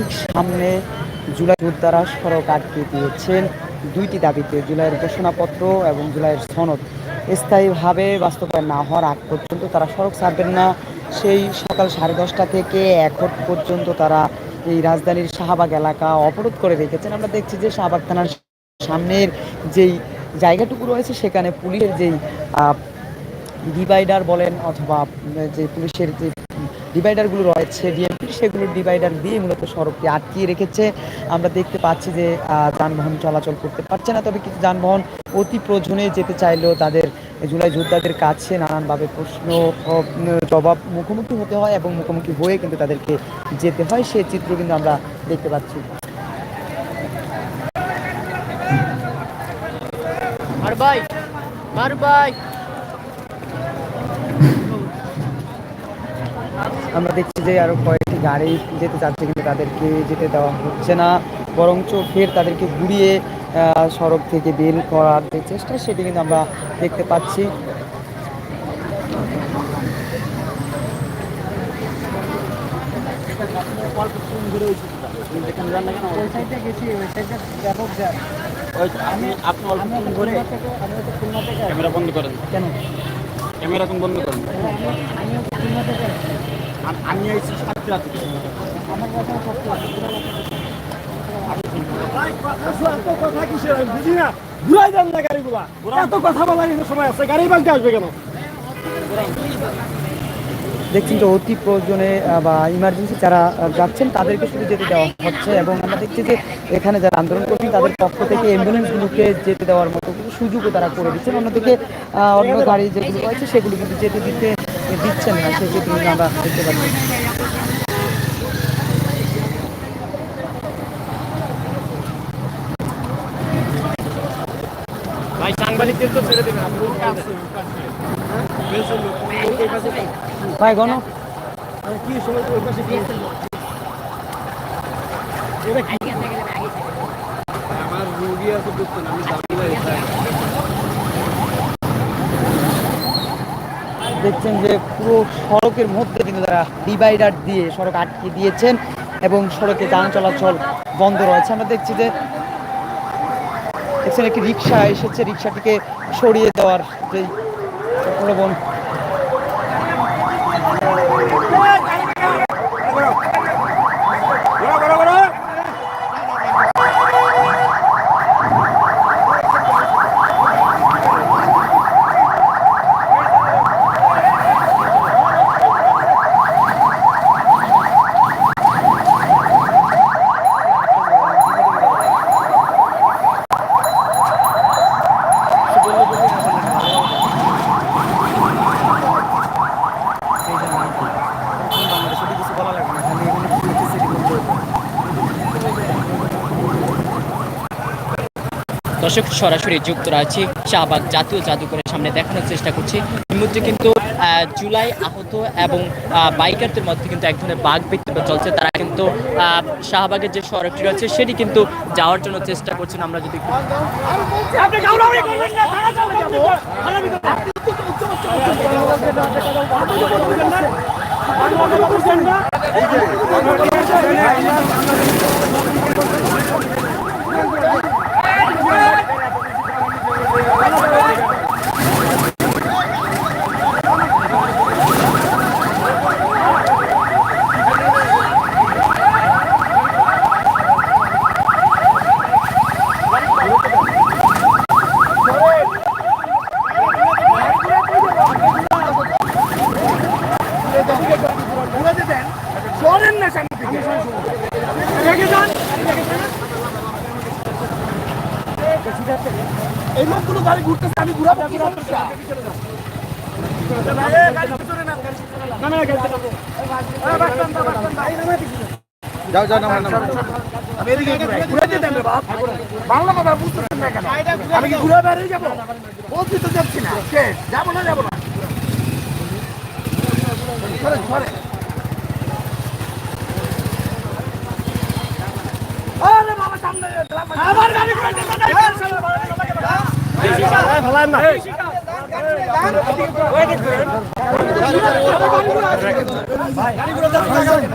ঠিক সামনে জুলাই যোদ্ধারা সড়ক আটকে দিয়েছেন। দুইটি দাবিতে জুলাইয়ের ঘোষণাপত্র এবং জুলাইয়ের সনদ স্থায়ীভাবে বাস্তবায়ন না হওয়ার আগ পর্যন্ত তারা সড়ক ছাড়বেন না। সেই সকাল সাড়ে দশটা থেকে এখন পর্যন্ত তারা এই রাজধানীর শাহবাগ এলাকা অবরোধ করে রেখেছেন। আমরা দেখছি যে শাহবাগ থানার সামনের যেই জায়গাটুকু রয়েছে, সেখানে পুলিশের যেই ডিভাইডার বলেন অথবা যে পুলিশের যে ডিভাইডারগুলো রয়েছে ডিএমপি সেগুলোর ডিভাইডার দিয়ে মূলত সড়কটি আটকিয়ে রেখেছে। আমরা দেখতে পাচ্ছি যে যানবাহন চলাচল করতে পারছে না তবে কিছু যানবাহন অতি প্রয়োজনে যেতে চাইলেও তাদের জুলাই যোদ্ধাদের কাছে নানানভাবে প্রশ্ন জবাব মুখোমুখি হতে হয় এবং মুখোমুখি হয়ে কিন্তু তাদেরকে যেতে হয়। সেই চিত্র কিন্তু আমরা দেখতে পাচ্ছি। ভাই ভাই। আমরা দেখছি যে আরও কয়েকটি গাড়ি যেতে চাচ্ছে কিন্তু তাদেরকে যেতে দেওয়া হচ্ছে না বরঞ্চ ফের তাদেরকে ঘুরিয়ে সড়ক থেকে বের করার যে চেষ্টা সেটি কিন্তু আমরা দেখতে পাচ্ছি। আমি আপনি অল্প করে ক্যামেরা বন্ধ করেন। কেন ক্যামেরা বন্ধ করেন আম- আমি আইছি সাতটা থেকে। বুঝি না। ঘুরাই দেন না গাড়িগুলা। এত কথা বলার সময় আছে। গাড়ি বাংকে আসবে কেন? দেখছেন যে অতি প্রয়োজনে বা ইমার্জেন্সি যারা যাচ্ছেন তাদেরকে শুধু যেতে দেওয়া হচ্ছে এবং আমরা দেখছি যে এখানে যারা আন্দোলন করছেন তাদের পক্ষ থেকে অ্যাম্বুলেন্সগুলোকে যেতে দেওয়ার মতো কিছু সুযোগও তারা করে দিচ্ছেন। অন্যদিকে অন্য গাড়ি যেগুলো রয়েছে সেগুলো কিন্তু যেতে দিতে দিচ্ছেন না সেই চিত্র কিন্তু আমরা দেখতে পাচ্ছি ভাই সাংবাদিকদের তো ছেড়ে দেবেন ভাই গণ। কি সময় ওই পাশে আমার রুগী আছে আমি দেখছেন যে পুরো সড়কের মধ্যে কিন্তু তারা ডিভাইডার দিয়ে সড়ক আটকে দিয়েছেন এবং সড়কে যান চলাচল বন্ধ রয়েছে। আমরা দেখছি যে দেখছেন একটি রিক্সা এসেছে। রিক্সাটিকে সরিয়ে দেওয়ার যে প্রলোভন দর্শক, সরাসরি যুক্ত রয়েছি। শাহবাগ জাতীয় জাদুঘরের সামনে দেখানোর চেষ্টা করছি। এই মুহূর্তে কিন্তু জুলাই আহত এবং বাইকারদের মধ্যে কিন্তু এক ধরনের বাঘ বিতরণ চলছে। তারা কিন্তু শাহবাগের যে সড়কটি রয়েছে, সেটি কিন্তু যাওয়ার জন্য চেষ্টা করছেন। আমরা যদি না থানা চলে যাব থানা ভিতরে শোনেন না সামনে থেকে রেখে যান এই লোকগুলো গাড়ি ঘুরতেছে আমি ঘুরাবো কি সমস্যা যাও যাও নামান নামান বাংলা কথা বুঝতেছেন না কেন? আমি কি ঘুরে বেরিয়ে যাব? বলছি তো যাচ্ছি না। যাব না যাব না সরে, সরে। আরে বাবা, সামনে আমার গাড়ি ঘুরে দিতে নাই। ফেলান না গাড়ি ঘুরে যাচ্ছে না কেন?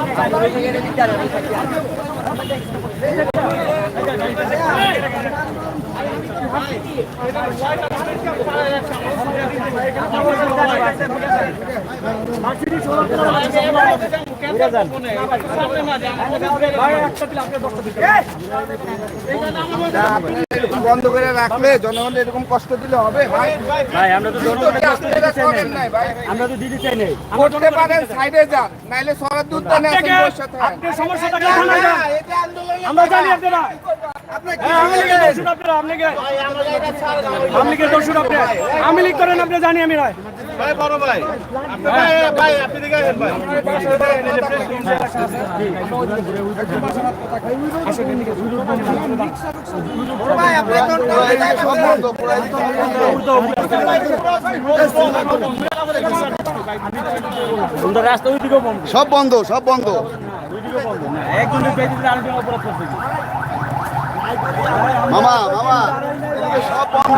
কথা বন্ধ করে রাখলে জনগণ এরকম কষ্ট দিলে হবে ভাই। আমরা তো করেন আমরা তো দিতে চাই নাই করতে পারেন সাইডে যান নাইলে সরার দুধ আপনার সমস্যাটা না আমরা জানি আপনারা। হ্যাঁ, আওয়ামী লীগের দোষর আপনারা, আওয়ামী লীগের- লীগের দোষর আপনারা। আওয়ামী লীগ আপনি জানি আমি নয় সব বন্ধ সব বন্ধ? মামা মামা, সব বন্ধ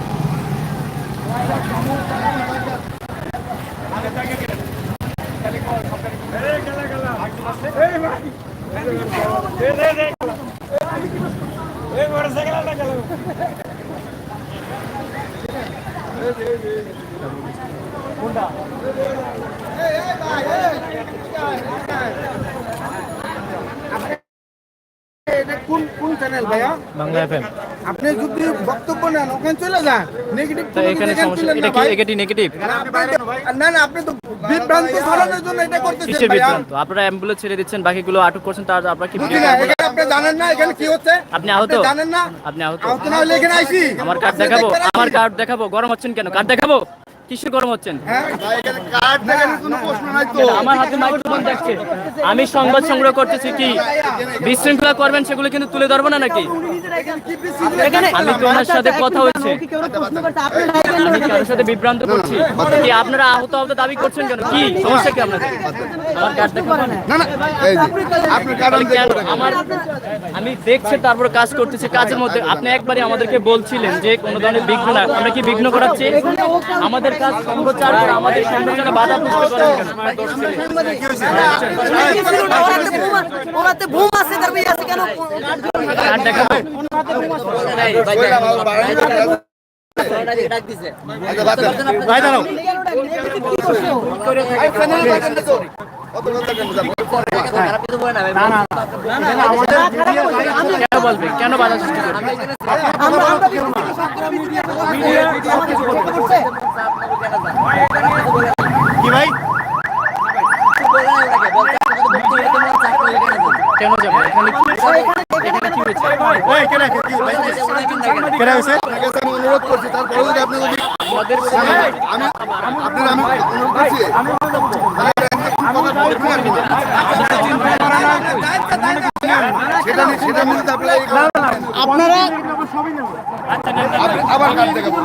কোন কোন চ্যানেল ভাইয়া বাংলা এফএম আপনি যদি বক্তব্য নেন ওখানে চলে যান নেগেটিভ এখানে সমস্যা এটা কি এটি নেগেটিভ না না আপনি তো বিভ্রান্তি ছড়ানোর জন্য এটা করতেছেন কিসের বিভ্রান্ত আপনারা অ্যাম্বুলেন্স ছেড়ে দিচ্ছেন বাকিগুলো আটক করছেন তার আপনারা কি এখানে আপনি জানেন না এখানে কি হচ্ছে আপনি আহত জানেন না আপনি আহত আহত না হলে এখানে আইসি আমার কার্ড দেখাবো আমার কার্ড দেখাবো গরম হচ্ছেন কেন কার্ড দেখাবো কিসে গরম হচ্ছেন হ্যাঁ এখানে কার্ড দেখানোর কোনো প্রশ্ন নাই তো আমার হাতে মাইক্রোফোন দেখছে আমি সংবাদ সংগ্রহ করতেছি কি বিশৃঙ্খলা করবেন সেগুলো কিন্তু তুলে ধরবো না নাকি আমি তো ওনার সাথে কথা হয়েছে কারোর সাথে বিভ্রান্ত করছি। কি আপনারা আহত আহত দাবি করছেন কেন? কি? সমস্যা কি আপনাদের? আমার কার্ড না। না এই যে, আমি দেখছি তারপর কাজ করতেছি। কাজের মধ্যে আপনি একবারই আমাদেরকে বলছিলেন যে কোনো ধরনের বিঘ্ন না আমরা কি বিঘ্ন করাচ্ছি? আমাদের কাজ সম্প্রচার করে আমাদের সংরচনা বাধা কেন ওরাতে ঘুম আছে তার মেয়ে আছে কেন কার্ড কেন বলবে কেন বাধা সৃষ্টি কি ভাই কেন যাব? এখানে অনুরোধ করছি তারপরে যদি আপনি যদি আমি আপনার আমি অনুরোধ করছি। সেটা সেটা মিলতে আপনার আপনারা আবার কাট দেখাবো